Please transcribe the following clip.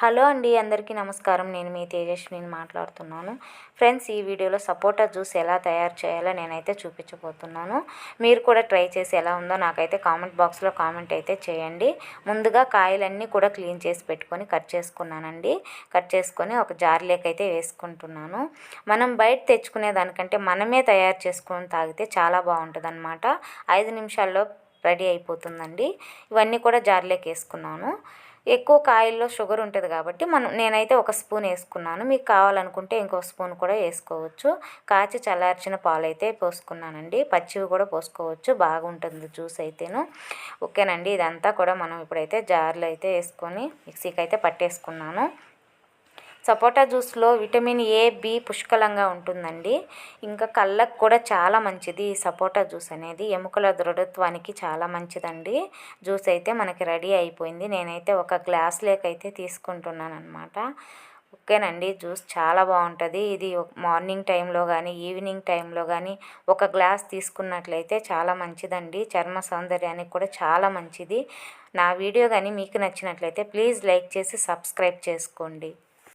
Hello అండి అందరికీ నమస్కారం. నేను మీ తేజస్విని మాట్లాడుతున్నాను. ఫ్రెండ్స్ ఈ వీడియోలో సపోటా జ్యూస్ ఎలా తయారు చేయాలో నేనైతే చూపించబోతున్నాను. మీరు కూడా ట్రై చేసి ఎలా ఉందో నాకైతే కామెంట్ బాక్స్లో కామెంట్ అయితే చేయండి. ముందుగా కాయలన్నీ కూడా క్లీన్ చేసి పెట్టుకొని కట్ చేసుకున్నానండి. కట్ చేసుకొని ఒక జార్లోకి అయితే వేసుకుంటున్నాను. మనం బయట తెచ్చుకునే దానికంటే మనమే తయారు చేసుకొని తాగితే చాలా బాగుంటుంది అనమాట ఐదు నిమిషాల్లో రెడీ అయిపోతుందండి. ఇవన్నీ కూడా జార్లోకి వేసుకున్నాను. ఎక్కువ కాయల్లో షుగర్ ఉంటుంది కాబట్టి మనం నేనైతే ఒక స్పూన్ వేసుకున్నాను. మీకు కావాలనుకుంటే ఇంకో స్పూన్ కూడా వేసుకోవచ్చు. కాచి చల్లార్చిన పాలు అయితే పోసుకున్నానండి. పచ్చివి కూడా పోసుకోవచ్చు. బాగుంటుంది జ్యూస్ అయితేను. ఓకేనండి. ఇదంతా కూడా మనం ఇప్పుడైతే జార్లో అయితే వేసుకొని మిక్సీకి అయితే పట్టేసుకున్నాను. సపోటా జ్యూస్లో విటమిన్ ఏ బి పుష్కలంగా ఉంటుందండి. ఇంకా కళ్ళకు కూడా చాలా మంచిది ఈ సపోటా జ్యూస్ అనేది. ఎముకల దృఢత్వానికి చాలా మంచిదండి. జ్యూస్ అయితే మనకి రెడీ అయిపోయింది. నేనైతే ఒక గ్లాస్ లేకైతే తీసుకుంటున్నాను అనమాట ఓకేనండి జ్యూస్ చాలా బాగుంటుంది. ఇది మార్నింగ్ టైంలో కానీ ఈవినింగ్ టైంలో కానీ ఒక గ్లాస్ తీసుకున్నట్లయితే చాలా మంచిదండి. చర్మ సౌందర్యానికి కూడా చాలా మంచిది. నా వీడియో కానీ మీకు నచ్చినట్లయితే ప్లీజ్ లైక్ చేసి సబ్స్క్రైబ్ చేసుకోండి.